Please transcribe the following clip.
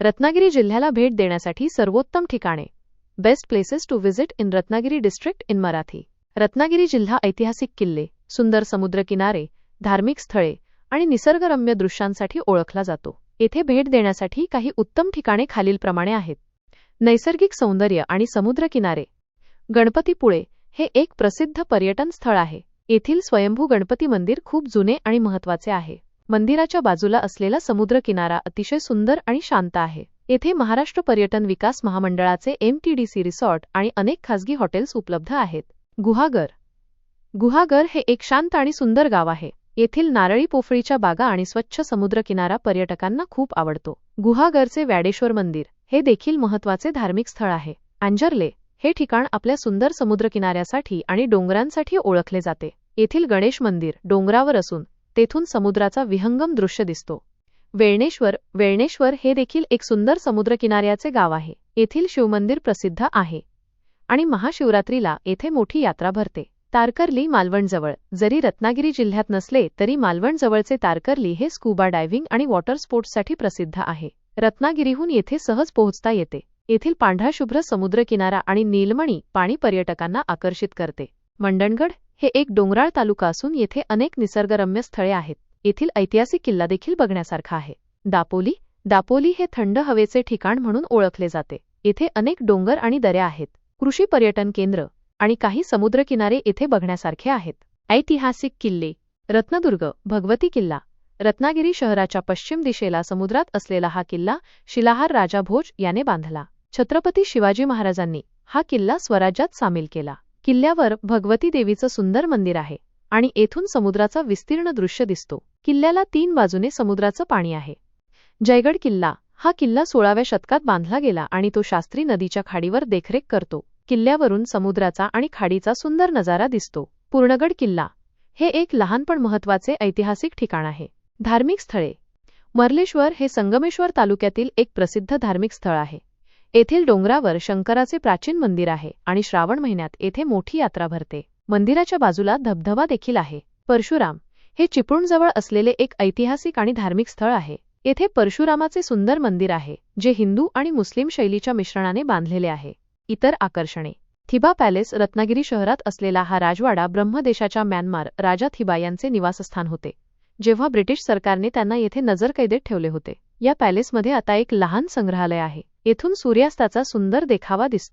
रत्नागिरी जिल्ह्याला भेट देण्यासाठी सर्वोत्तम ठिकाणे. Best places to visit in Ratnagiri district in Marathi. Ratnagiri जिल्हा ऐतिहासिक किल्ले सुंदर समुद्रकिनारे धार्मिक स्थळे आणि निसर्गरम्य दृश्यांसाठी ओळखला जातो. येथे भेट देण्यासाठी काही उत्तम ठिकाणे खालीलप्रमाणे आहेत. नैसर्गिक सौंदर्य आणि समुद्रकिनारे गणपतीपुळे हे एक प्रसिद्ध पर्यटन स्थळ आहे. येथील स्वयंभू गणपती मंदिर खूप जुने आणि महत्त्वाचे आहे. मंदिराच्या बाजूला असलेला समुद्रकिनारा अतिशय सुंदर आणि शांत आहे. येथे महाराष्ट्र पर्यटन विकास महामंडळाचे एमटीडीसी रिसॉर्ट आणि अनेक खासगी हॉटेल्स उपलब्ध आहेत. गुहागर. गुहागर हे एक शांत आणि सुंदर गाव आहे. येथील नारळी पोफळीच्या बागा आणि स्वच्छ समुद्रकिनारा पर्यटकांना खूप आवडतो. गुहागरचे व्याडेश्वर मंदिर हे देखील महत्त्वाचे धार्मिक स्थळ आहे. आंजर्ले हे ठिकाण आपल्या सुंदर समुद्रकिनाऱ्यासाठी आणि डोंगरांसाठी ओळखले जाते. येथील गणेश मंदिर डोंगरावर असून तेथून समुद्राचा विहंगम दृश्य दिसतो. वेळणेश्वर वेळणेश्वर हे देखील एक सुंदर समुद्रकिनाऱ्याचे गाव आहे. येथील शिवमंदिर प्रसिद्ध आहे. आणि महाशिवरात्रीला येथे मोठी यात्रा भरते. तारकर्ली मालवणजवळ. जरी रत्नागिरी जिल्ह्यात नसले तरी मालवणजवळचे तारकर्ली हे स्कूबा डायव्हिंग आणि वॉटर स्पोर्ट्ससाठी प्रसिद्ध आहे. रत्नागिरीहून येथे सहज पोहोचता येते. येथील पांढराशुभ्र समुद्रकिनारा आणि नीलमणी पाणी पर्यटकांना आकर्षित करते. मंडणगड हे एक डोंगराळ तालुका असून येथे अनेक निसर्गरम्य स्थळे आहेत. येथील ऐतिहासिक किल्ला देखील बघण्यासारखा आहे. दापोली दापोली हे थंड हवेचे ठिकाण म्हणून ओळखले जाते. येथे अनेक डोंगर आणि दऱ्या आहेत. कृषी पर्यटन केंद्र आणि काही समुद्रकिनारे येथे बघण्यासारखे आहेत. ऐतिहासिक किल्ले. रत्नदुर्ग भगवती किल्ला. रत्नागिरी शहराच्या पश्चिम दिशेला समुद्रात असलेला हा किल्ला शिलाहार राजा भोज याने बांधला. छत्रपती शिवाजी महाराजांनी हा किल्ला स्वराज्यात सामील केला. किल्ल्यावर भगवती देवीचं सुंदर मंदिर आहे आणि येथून समुद्राचा विस्तीर्ण दृश्य दिसतो. किल्ल्याला तीन बाजूने समुद्राचं पाणी आहे. जयगड किल्ला हा किल्ला सोळाव्या शतकात बांधला गेला आणि तो शास्त्री नदीच्या खाडीवर देखरेख करतो. किल्ल्यावरून समुद्राचा आणि खाडीचा सुंदर नजारा दिसतो. पूर्णगड किल्ला हे एक लहान पण महत्त्वाचे ऐतिहासिक ठिकाण आहे. धार्मिक स्थळे. मर्लेश्वर हे संगमेश्वर तालुक्यातील एक प्रसिद्ध धार्मिक स्थळ आहे. येथील डोंगरावर शंकराचे प्राचीन मंदिर आहे आणि श्रावण महिन्यात येथे मोठी यात्रा भरते. मंदिराच्या बाजूला धबधबा देखील आहे. परशुराम हे चिपळूणजवळ असलेले एक ऐतिहासिक आणि धार्मिक स्थळ आहे. येथे परशुरामाचे सुंदर मंदिर आहे जे हिंदू आणि मुस्लिम शैलीच्या मिश्रणाने बांधलेले आहे. इतर आकर्षणे. थिबा पॅलेस रत्नागिरी शहरात असलेला हा राजवाडा ब्रह्मदेशाच्या म्यानमार राजा थिबा यांचे निवासस्थान होते जेव्हा ब्रिटिश सरकारने त्यांना येथे नजरकैदेत ठेवले होते. या पॅलेसमध्ये आता एक लहान संग्रहालय आहे. येथून सूर्यास्ताचा सुंदर देखावा दिसतो.